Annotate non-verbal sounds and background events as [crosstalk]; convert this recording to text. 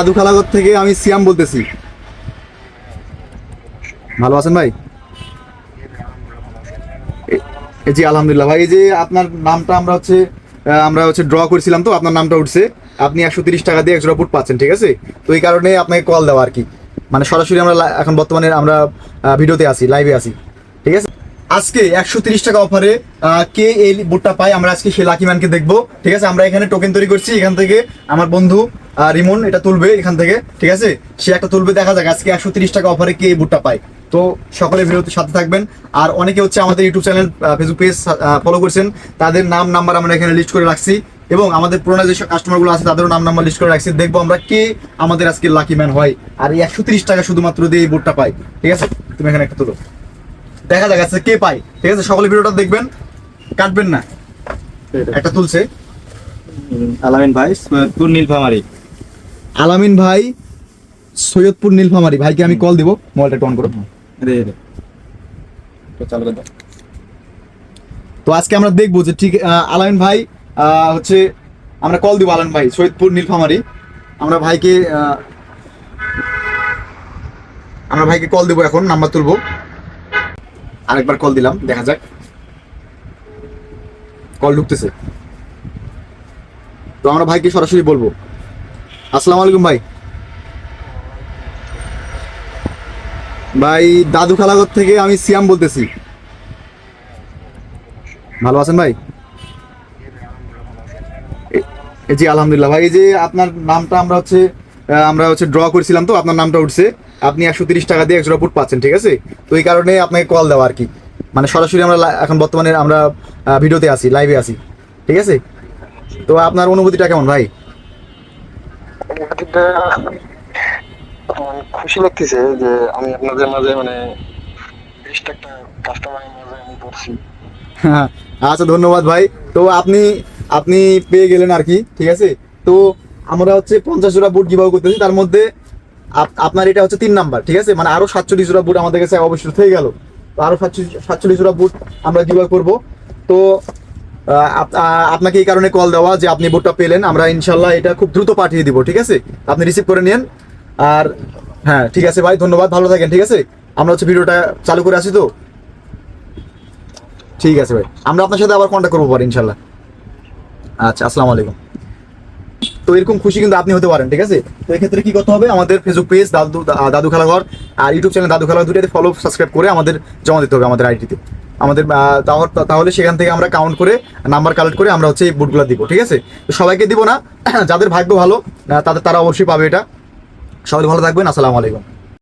দাদু খালাঘর থেকে আমি সিয়াম বলতেছি। ভালো আছেন ভাই? জি, আলহামদুলিল্লাহ। ভাই, এই যে আপনার নামটা আমরা হচ্ছে আমরা হচ্ছে ড্র করেছিলাম তো, আপনার নামটা উঠছে। আপনি একশো তিরিশ টাকা দিয়ে একশো ফুট পাচ্ছেন, ঠিক আছে? তো এই কারণে আপনাকে কল দেওয়া আর কি। মানে সরাসরি আমরা এখন বর্তমানে আমরা ভিডিওতে আছি লাইভে আছি, ঠিক আছে? আজকে একশো তিরিশ টাকা অফারে কে এই বুটটা পাই আমরা আজকে সেই লাকি ম্যানকে দেখব, ঠিক আছে? আমরা এখানে টোকেন তৈরি করছি, এখান থেকে আমার বন্ধু রিমন এটা তুলবে এখান থেকে ঠিক আছে? সে একটা তুলবে দেখা যাক আজকে একশো তিরিশ টাকা অফারে কে এই বুটটা পায়। তো সকলে ভিডিওতে সাথে থাকবেন। আর অনেকে হচ্ছে আমাদের YouTube channel Facebook page follow করছেন। তাদের নাম নাম্বার আমরা এখানে লিস্ট করে রাখছি। এবং আমাদের পুরোনো যেসব কাস্টমারগুলো আছে তাদেরও নাম নাম্বার লিস্ট করে রাখছি। দেখব আমরা কে আমাদের আজকে লাকি ম্যান হয়। আর এই একশো তিরিশ টাকা শুধুমাত্র দিয়ে এই বুটটা পাই ঠিক আছে? তুমি এখানে একটা তুলো। দেখা যাক আজকে কে পায়। ঠিক আছে? সকলে ভিডিওটা দেখবেন। কাটবেন না। একটা তুলছে। আলামিন ভাই সৈয়দপুর নীলফামারি? আলামিন ভাই সৈয়দপুর নীলফামারি। ভাইকে আমি কল দিব মোবাইলটা অন করো। তো আজকে আমরা দেখব যে ঠিক আলামিন ভাই হচ্ছে আমরা কল দিব আলামিন ভাই সৈয়দপুর নীলফামারি। আমরা ভাইকে আমরা ভাইকে কল দেবো এখন নাম্বার তুলবো। আরেকবার কল দিলাম দেখা যাক। কল ঢুকতেছে। তো আমরা ভাইকে সরাসরি বলব। আসসালামু আলাইকুম ভাই। ভাই, দাদু খালাঘর থেকে আমি সিয়াম বলতেছি। ভালো আছেন ভাই? জি, আলহামদুলিল্লাহ। ভাই, এই যে আপনার নামটা আমরা হচ্ছে আমরা হচ্ছে ড্র করেছিলাম তো, আপনার নামটা উঠছে। আপনি একশো তিরিশ টাকা দিয়ে একশো ফুট পাচ্ছেন, ঠিক আছে? তো এই কারণে আপনাকে কল দেওয়া আর কি। মানে সরাসরি আমরা এখন বর্তমানে আমরা ভিডিওতে আছি লাইভে আছি, ঠিক আছে? তো আপনার অনুভূতিটা কেমন ভাই? খুশি লাগতেছে যে আমি আপনাদের মাঝে মানে হ্যাঁ, আচ্ছা ধন্যবাদ ভাই। তো আপনি আপনি পেয়ে গেলেন আর কি ঠিক আছে? তো আমরা হচ্ছে পঞ্চাশ জোড়া বুট গিভাও করতেছি তার মধ্যে আপ- আপনার এটা হচ্ছে তিন নাম্বার ঠিক আছে? মানে আরও সাতচল্লিশ জোড়া বুট আমাদের কাছে অবশ্যই থেকে গেল। আরও সাতচল্লিশ সাতচল্লিশ জোড়া বুট আমরা গিভাও করব। তো আপনাকে এই কারণে কল দেওয়া যে আপনি বুটটা পেলেন। আমরা ইনশাল্লাহ এটা খুব দ্রুত পাঠিয়ে দিব, ঠিক আছে? আপনি রিসিভ করে নিন আর হ্যাঁ ঠিক আছে ভাই, ধন্যবাদ, ভালো থাকেন, ঠিক আছে? আমরা হচ্ছে ভিডিওটা চালু করে আসি তো? ঠিক আছে ভাই, আমরা আপনার সাথে আবার কন্ট্যাক্ট করব পরে, ইনশাল্লাহ। আচ্ছা আসসালামু আলাইকুম। তো এরকম খুশি কিন্তু আপনি হতে পারেন, ঠিক আছে? তো এক্ষেত্রে কি করতে হবে? আমাদের ফেসবুক পেজ দাদু দাদু খেলাঘর, আর ইউটিউব চ্যানেল দাদু খেলাঘর দুটাতে ফলো সাবস্ক্রাইব করে আমাদের জমা দিতে হবে আমাদের আইডিতে আমাদের তাহলে সেখান থেকে আমরা কাউন্ট করে নাম্বার কালেক্ট করে আমরা হচ্ছে এই বুটগুলো দিব, ঠিক আছে? সবাইকে দিব না, [clears throat] যাদের ভাগ্য ভালো তাদের, তারা অবশ্যই পাবে এটা। সবাই ভালো থাকবেন, আসসালামু আলাইকুম।